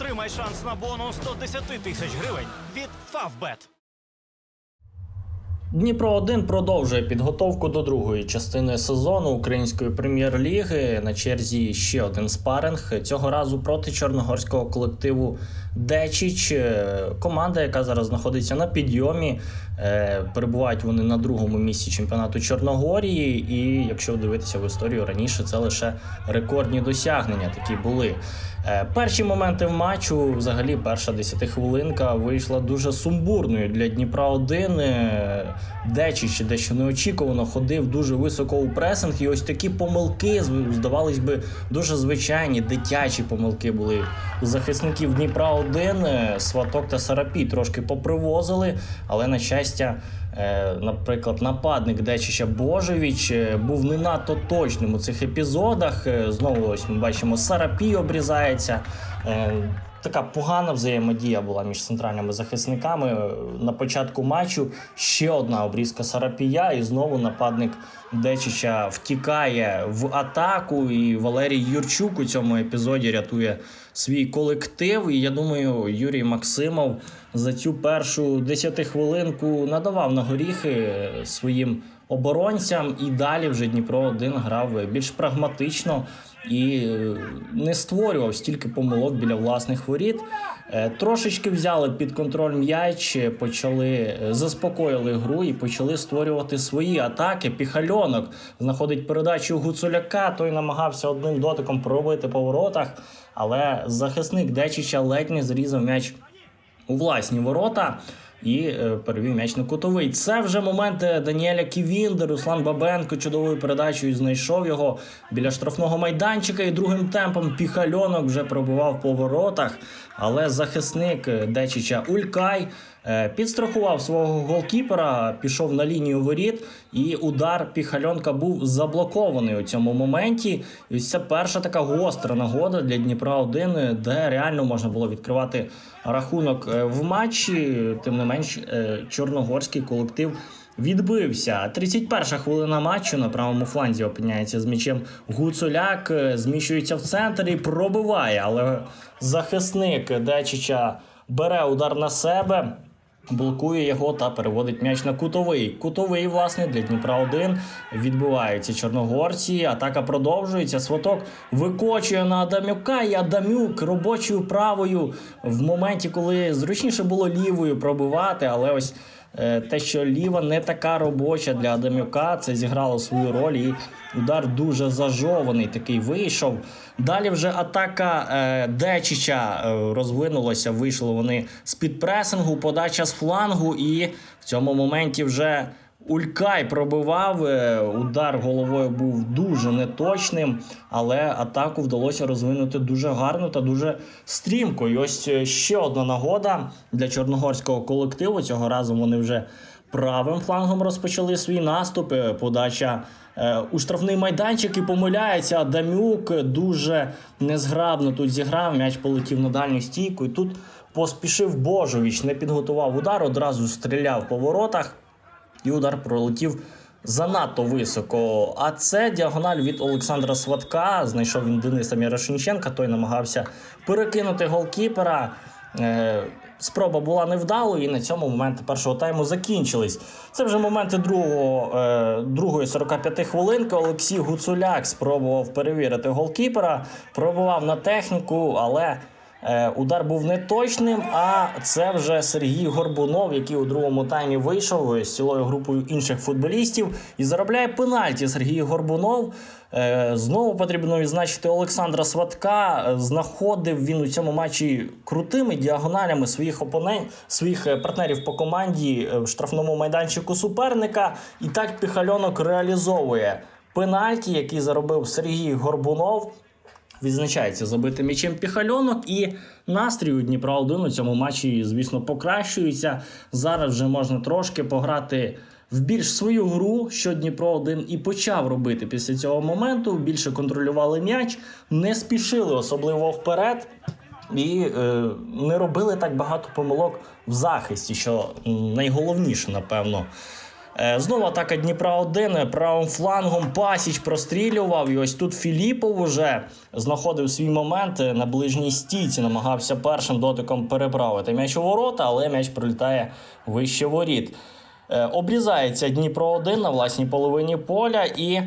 Отримай шанс на бонус 110 тисяч гривень від Favbet. Дніпро 1 продовжує підготовку до другої частини сезону української прем'єр-ліги. На черзі ще один спаринг. Цього разу проти чорногорського колективу Дечіч. Е, Команда, яка зараз знаходиться на підйомі. Е, Перебувають вони на другому місці чемпіонату Чорногорії. І якщо дивитися в історію раніше, це лише рекордні досягнення такі були. Е, Перші моменти в матчу, взагалі, перша десятихвилинка вийшла дуже сумбурною для Дніпра 1 Е, Дечіч дещо неочікувано ходив дуже високо у пресинг, і ось такі помилки, здавалось би, дуже звичайні дитячі помилки були у захисників Дніпра 1 Е, Сваток та Сарапій трошки попривозили, але на щастя. Е, Наприклад, нападник Дечіща Божевич е, був не надто точним у цих епізодах. Знову ось ми бачимо, Сарапій обрізається. Така погана взаємодія була між центральними захисниками. На початку матчу ще одна обрізка Сарапія, і знову нападник Дечича втікає в атаку. І Валерій Юрчук у цьому епізоді рятує свій колектив. І я думаю, Юрій Максимов за цю першу десятихвилинку надавав на горіхи своїм оборонцям, і далі вже Дніпро 1 грав більш прагматично і е, не створював стільки помилок біля власних воріт. Е, Трошечки взяли під контроль м'яч, почали е, заспокоїли гру і почали створювати свої атаки. Піхальонок знаходить передачу Гуцуляка. Той намагався одним дотиком пробити по воротах, але захисник Дечича ледь не зрізав м'яч у власні ворота і е, перевів м'яч на кутовий. Це вже момент Даніеля Ківінда, Руслан Бабенко чудовою передачею знайшов його біля штрафного майданчика і другим темпом піхальонок вже пробував по воротах. Але захисник е, Дечича Улькай е, підстрахував свого голкіпера, пішов на лінію воріт, і удар піхальонка був заблокований у цьому моменті. І ось це перша така гостра нагода для Дніпра 1 де реально можна було відкривати рахунок в матчі. Тим не менш, е, чорногорський колектив. Відбився 31 хвилина матчу на правому фланзі опиняється з м'ячем Гуцуляк, е, зміщується в центр і пробиває. Але захисник Дечича бере удар на себе, блокує його та переводить м'яч на кутовий. Кутовий, власне, для Дніпра 1 відбиваються чорногорці. Атака продовжується. Сваток викочує на Адамюка, і Адамюк робочою правою в моменті, коли зручніше було лівою пробивати, але ось. Е, Те, що ліва не така робоча для Адамюка, це зіграло свою роль, і удар дуже зажований такий вийшов. Далі вже атака е, Дечича е, розвинулася, вийшли вони з-під пресингу, подача з флангу, і в цьому моменті вже Улькай пробивав. е, Удар головою був дуже неточним, але атаку вдалося розвинути дуже гарно та дуже стрімко. І ось е, ще одна нагода для чорногорського колективу. Цього разу вони вже правим флангом розпочали свій наступ. Е, Подача у штрафний майданчик і помиляється. Дамюк дуже незграбно тут зіграв. М'яч полетів на дальню стійку. І тут поспішив Божович, не підготував удар, одразу стріляв по воротах і удар пролетів занадто високо. А це діагональ від Олександра Сватка. Знайшов він Дениса Мірошніченка, той намагався перекинути голкіпера. Е, Спроба була невдалою, і на цьому моменти першого тайму закінчились. Це вже моменти другого, е, другої 45 хвилинки. Олексій Гуцуляк спробував перевірити голкіпера, пробував на техніку, але Удар був неточним, а це вже Сергій Горбунов, який у другому таймі вийшов з цілою групою інших футболістів і заробляє пенальті. Сергій Горбунов. Е, Знову потрібно відзначити Олександра Сватка. Е, Знаходив він у цьому матчі крутими діагоналями своїх опонентів, своїх е, партнерів по команді е, в штрафному майданчику суперника. І так піхальонок реалізовує пенальті, який заробив Сергій Горбунов відзначається забитим м'ячем піхальонок, і настрій у Дніпра 1 у цьому матчі, звісно, покращується. Зараз вже можна трошки пограти в більш свою гру, що Дніпро 1 і почав робити після цього моменту. Більше контролювали м'яч, не спішили особливо вперед. І е, не робили так багато помилок в захисті, що найголовніше, напевно. Е, Знову атака Дніпра 1 правим флангом Пасіч прострілював. І ось тут Філіпов уже знаходив свій момент е, на ближній стійці, намагався першим дотиком переправити м'яч у ворота, але м'яч прилітає вище воріт. Е, Обрізається Дніпро 1 на власній половині поля і.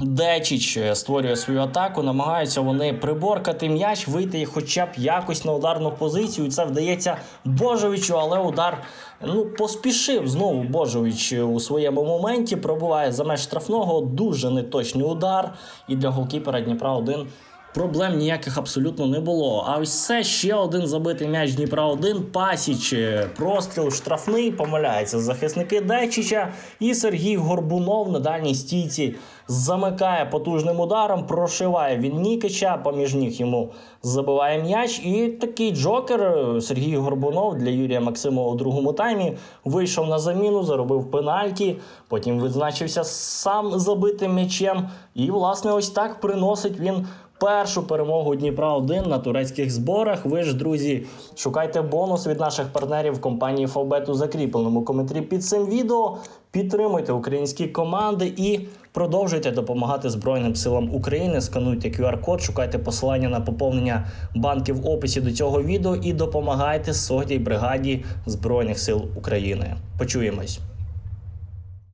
Дечіч е, створює свою атаку, намагаються вони приборкати м'яч, вийти хоча б якось на ударну позицію. Це вдається Божовичу, але удар ну, поспішив знову Божович у своєму моменті. Пробуває за меж штрафного. Дуже неточний удар. І для голкіпера Дніпра 1 Проблем ніяких абсолютно не було. А ось це ще один забитий м'яч Дніпра 1 Пасіч, е, простріл штрафний, помиляється захисники Дечича. І Сергій Горбунов на дальній стійці замикає потужним ударом, прошиває він Нікича, поміж ніг йому забиває м'яч. І такий джокер е, Сергій Горбунов для Юрія Максимова у другому таймі вийшов на заміну, заробив пенальті, потім відзначився сам забитим м'ячем. І, власне, ось так приносить він першу перемогу Дніпра 1 на турецьких зборах. Ви ж, друзі, шукайте бонус від наших партнерів компанії Фавбет у закріпленому коментарі під цим відео. Підтримуйте українські команди і продовжуйте допомагати Збройним силам України. Скануйте QR-код, шукайте посилання на поповнення банків в описі до цього відео і допомагайте сотій бригаді Збройних сил України. Почуємось.